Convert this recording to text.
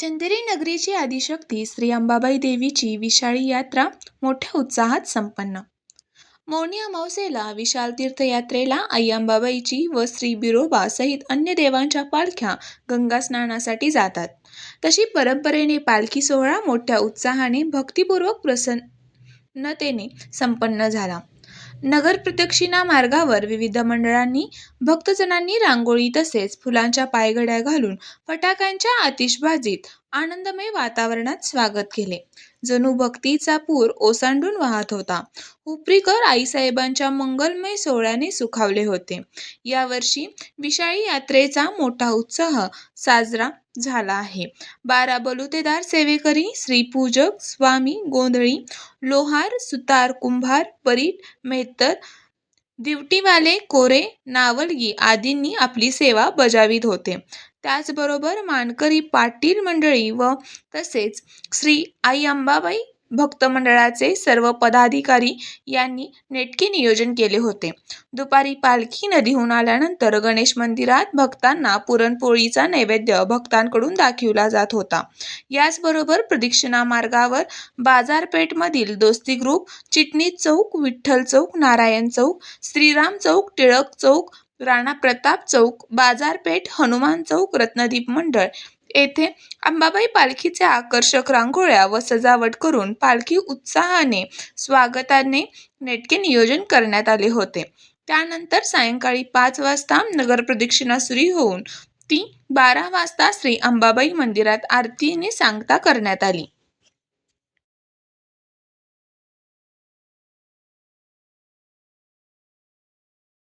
चंदेरी नगरीची आदिशक्ती श्री अंबाबाई देवीची विशाळी यात्रा मोठ्या उत्साहात संपन्न. मौनी अमावसेला विशाल तीर्थयात्रेला आई अंबाबाईची व श्री बिरोबा सहित अन्य देवांच्या पालख्या गंगा स्नानासाठी जातात. तशी परंपरेने पालखी सोहळा मोठ्या उत्साहाने भक्तिपूर्वक प्रसन्नतेने संपन्न झाला. नगर प्रदक्षिणा मार्गावर विविध मंडळांनी भक्तजनांनी रांगोळी तसेच फुलांच्या पायघड्या घालून फटाक्यांच्या आतिषबाजीत आनंदमय वातावरणात स्वागत केले. जणू भक्तीचा पूर ओसांडून वाहत होता. हुपरीकर आईसाहेबांच्या मंगलमय सोहळ्याने सुखावले होते. यावर्षी विशाळी यात्रेचा मोठा उत्साह साजरा झाला आहे. बारा बलुतेदार सेवेकरी श्रीपूजक स्वामी गोंधळी लोहार सुतार कुंभार परीट मेहतर दिवटीवाले कोरे नावलगी आदींनी आपली सेवा बजावित होते. त्याचबरोबर मानकरी पाटील मंडळी व तसेच श्री आई अंबाबाई भक्त मंडळाचे सर्व पदाधिकारी यांनी नेटके नियोजन केले होते. दुपारी पालखी नदीहून आल्यानंतर गणेश मंदिरात भक्तांना पुरणपोळीचा नैवेद्य भक्तांकडून दाखविला जात होता. याचबरोबर प्रदक्षिणा मार्गावर बाजारपेठमधील दोस्ती ग्रुप चिटणी चौक विठ्ठल चौक नारायण चौक श्रीराम चौक टिळक चौक राणा प्रताप चौक बाजारपेठ हनुमान चौक रत्नदीप मंडळ. येथे अंबाबाई पालखीचे आकर्षक रांगोळ्या व सजावट करून पालखी उत्साहाने स्वागताने नेटके नियोजन करण्यात आले होते. त्यानंतर सायंकाळी पाच वाजता नगर प्रदक्षिणा सुरू होऊन ती बारा वाजता श्री अंबाबाई मंदिरात आरतीने सांगता करण्यात आली.